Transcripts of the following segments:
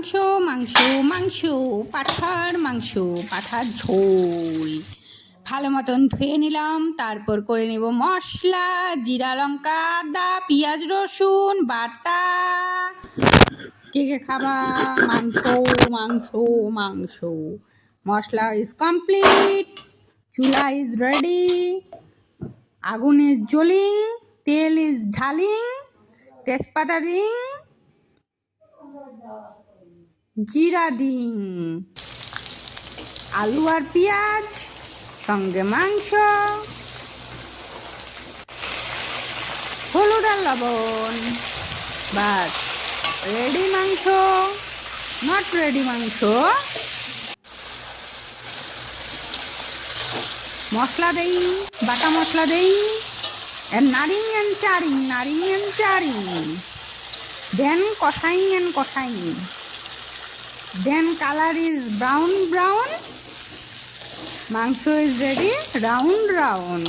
মাংস মাংস মাংস, পাঠার মাংস, পাঠার ঝোল। ভালো মতন ধুয়ে নিলাম, তারপর করে নেব মশলা, জিরা লঙ্কা, আদা, পেঁয়াজ, রসুন, বাটা। কে কে খাবা? মাংস মাংস মাংস। মশলা ইজ কমপ্লিট চুলা ইজ রেডি আগুন ইজ জ্বলিং, তেল ইজ ঢালিং, তেজপাতা দিং। জিরা দিং আলু আর পেঁয়াজ, সঙ্গে মাংস। হলুদ আর লবণ। বাস, রেডি মাংস। নট রেডি মাংস। মশলা দেই, বাটা মশলা দেই। নারিং and চারিং, নারিং and চারিং। দেন কষাইং and কষাইং। Then color is brown brown. মাংস ইজ রেডি রাউন্ড রাউন্ড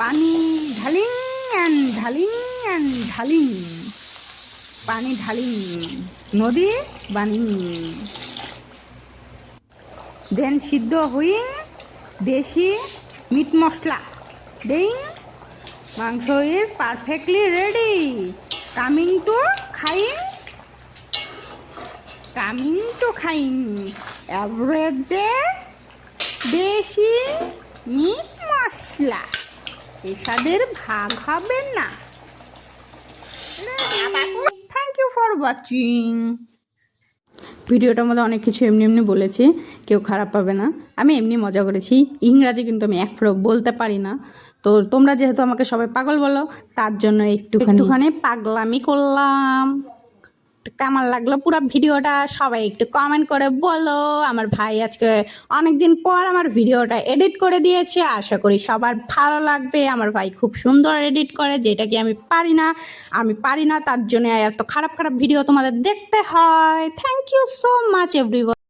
পানি ঢালিং অ্যান্ড ঢালিং অ্যান্ড ঢালিং পানি ঢালিং নদী বানিং দেন সিদ্ধ হইং দেশি মিট মশলা দেইং মাংস is perfectly ready coming to Khaing coming to খাইং অ্যাভারেজে দেশি মিট মশলা। এসাদের ভাগ হবে না। থ্যাংক ইউ ফর ওয়াচিং ভিডিওটার মধ্যে অনেক কিছু এমনি এমনি বলেছি কেউ খারাপ পাবে না। আমি এমনি মজা করেছি। ইংরাজি কিন্তু আমি এক বলতে পারি না। তো তোমরা যেহেতু আমাকে সবাই পাগল বলো তার জন্য একটু একটুখানি পাগলামি করলাম। কেমন লাগল? পুরো ভিডিওটা সবাই একটু কমেন্ট করে বলো। আমার ভাই আজকে অনেক দিন পর আমার ভিডিওটা এডিট করে দিয়েছে। আশা করি সবার ভালো লাগবে। আমার ভাই খুব সুন্দর এডিট করে, যেটা কি আমি পারি না। আমি পারি না, তার জন্য এত খারাপ খারাপ ভিডিও তোমাদের দেখতে হয়। Thank you so much everyone